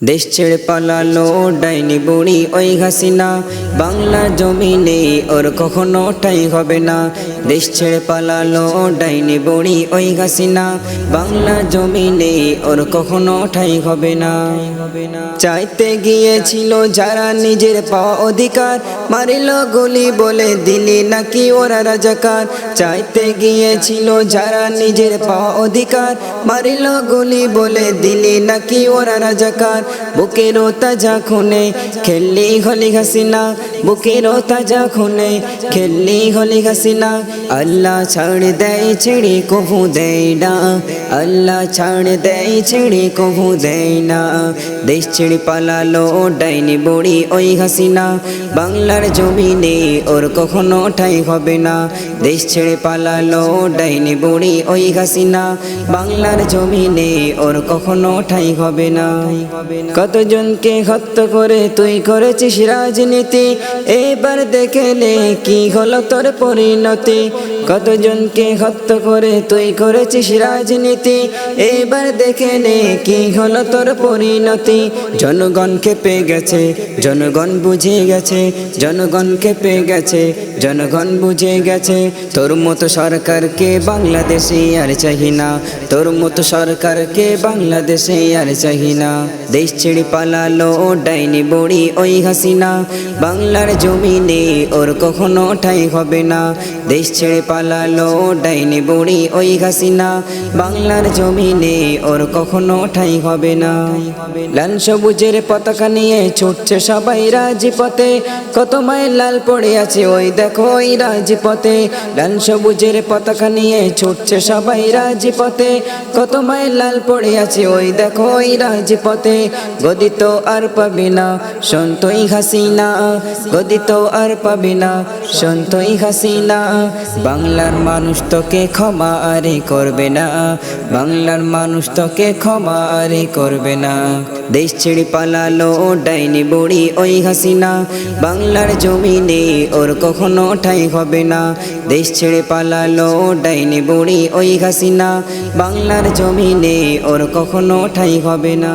দেশ ছেড়ে পালালো ডাইনি বুড়ি ওই হাসিনা বাংলা জমিনে ওর কখনো ঠাই হবে না। দেশ ছেড়ে পালালো ডাইনি বড়ি ওই হাসিনা। বাংলা জমিনে ওর কখনো ঠাই হবে না। চাইতে গিয়েছিল যারা নিজের পাওয়া অধিকার, মারিল গুলি বলে দিলি নাকি ওরা রাজাকার। চাইতে গিয়েছিল যারা নিজের পাওয়া অধিকার, মারিল গুলি বলে দিলি নাকি ওরা রাজাকার। বুকেরও তাজা খুনে খেললি হলি হাসিনা। বুকেরও তাজা খুনে খেললি হলি হাসিনা। আল্লাহ ছাড় দেয় ছেড়ে কবু দেয় না। আল্লাহ ছাড় দেয় ছেড়ে কভু দেয় না দেশ ছেড়ে পালালো ডাইনি বড়ি ওই হাসিনা বাংলার জমিনে ওর কখনো ঠাই হবে না দেশ ছেড়ে পালালো ডাইনি বড়ি ওই হাসিনা বাংলার জমিনে ওর কখনো ঠাই হবে না কতজনকে হত্যা করে তুই করেছিস রাজনীতি এবার দেখেলে কি হলো তোর পরিণতি। কতজনকে হত্যা করে তুই করেছিস রাজনীতি? এবার দেখে নে কি হলো তোর পরিণতি। জনগণ খেপে গেছে, জনগণ বুঝে গেছে, জনগণ খেপে গেছে, জনগণ বুঝে গেছে। তোর মতো সরকারকে বাংলাদেশে আর চাহি না। তোর মতো সরকারকে বাংলাদেশে আর চাহি না। দেশ ছেড়ে পালালো ডাইনি বড়ি ওই হাসিনা। বাংলার জমিনে ওর কখনো ঠাই হবে না। দেশ ছেড়ে পালালো ডাইনি বুড়ি ওই হাসিনা। বাংলার জমিনে ওর কখনো ঠাই হবে না। লাল সবুজের পতাকা নিয়ে ছুটছে সবাই রাজপথে। কত মায়ের লাল পড়ে আছে ওই দেখো ওই রাজপথে। লাল সবুজের পতাকা নিয়ে ছুটছে সবাই রাজপথে। কত মায়ের লাল পড়ে আছে ওই দেখো ওই রাজপথে। গদিত আর পাবি না, সন্তই হাসিনা। গদিত আর পাবি না, সন্তই হাসিনা। বাংলার মানুষ তোকে ক্ষমা আরে করবে না। বাংলার মানুষ তোকে ক্ষমা আরে করবে না। দেশ ছেড়ে পালালো ডাইনি বুড়ি ওই হাসিনা। বাংলার জমিনে ওর কখনো ঠাই হবে না। দেশ ছেড়ে পালালো ডাইনি বুড়ি ওই হাসিনা। বাংলার জমিনে ওর কখনো ঠাই হবে না।